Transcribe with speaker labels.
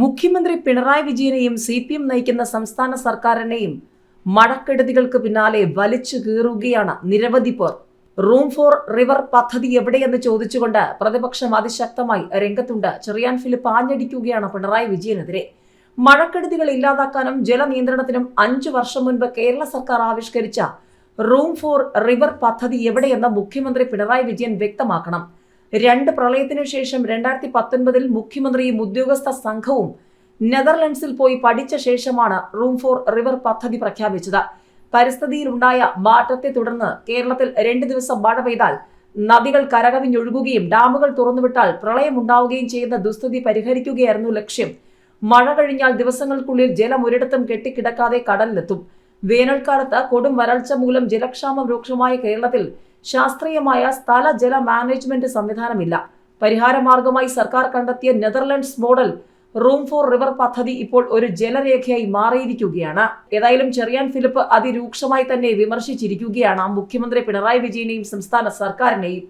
Speaker 1: മുഖ്യമന്ത്രി പിണറായി വിജയനെയും C P M നയിക്കുന്ന സംസ്ഥാന സർക്കാരിനെയും മഴക്കെടുതികൾക്ക് പിന്നാലെ വലിച്ചു കീറുകയാണ് നിരവധി പേർ. റൂം ഫോർ റിവർ പദ്ധതി എവിടെയെന്ന് ചോദിച്ചുകൊണ്ട് പ്രതിപക്ഷം അതിശക്തമായി രംഗത്തുണ്ട്. ചെറിയാൻ ഫിലിപ്പ് ആഞ്ഞടിക്കുകയാണ് പിണറായി വിജയനെതിരെ. മഴക്കെടുതികൾ ഇല്ലാതാക്കാനും ജലനിയന്ത്രണത്തിനും അഞ്ചു വർഷം മുൻപ് കേരള സർക്കാർ ആവിഷ്കരിച്ച റൂം ഫോർ റിവർ പദ്ധതി എവിടെയെന്ന് മുഖ്യമന്ത്രി പിണറായി വിജയൻ വ്യക്തമാക്കണം. രണ്ട് പ്രളയത്തിനു ശേഷം രണ്ടായിരത്തി പത്തൊൻപതിൽ മുഖ്യമന്ത്രിയും ഉദ്യോഗസ്ഥ സംഘവും നെതർലൻഡ്സിൽ പോയി പഠിച്ച ശേഷമാണ് റൂം ഫോർ റിവർ പദ്ധതി പ്രഖ്യാപിച്ചത്. പരിസ്ഥിതിയിലുണ്ടായ മാറ്റത്തെ തുടർന്ന് കേരളത്തിൽ രണ്ട് ദിവസം മഴ പെയ്താൽ നദികൾ കരകവിഞ്ഞൊഴുകുകയും ഡാമുകൾ തുറന്നുവിട്ടാൽ പ്രളയമുണ്ടാവുകയും ചെയ്യുന്ന ദുസ്ഥിതി പരിഹരിക്കുകയായിരുന്നു ലക്ഷ്യം. മഴ കഴിഞ്ഞാൽ ദിവസങ്ങൾക്കുള്ളിൽ ജലം ഒരിടത്തും കെട്ടിക്കിടക്കാതെ കടലിലെത്തും. വേനൽക്കാലത്ത് കൊടും വരൾച്ച മൂലം ജലക്ഷാമം രൂക്ഷമായ കേരളത്തിൽ ശാസ്ത്രീയമായ സ്ഥല ജല മാനേജ്മെന്റ് സംവിധാനമില്ല. പരിഹാരമാർഗമായി സർക്കാർ കണ്ടെത്തിയ Netherlands model room for river പദ്ധതി ഇപ്പോൾ ഒരു ജലരേഖയായി മാറിയിരിക്കുകയാണ്. ഏതായാലും ചെറിയാൻ ഫിലിപ്പ് അതിരൂക്ഷമായി തന്നെ വിമർശിച്ചിരിക്കുകയാണ് മുഖ്യമന്ത്രി പിണറായി വിജയനെയും സംസ്ഥാന സർക്കാരിനെയും.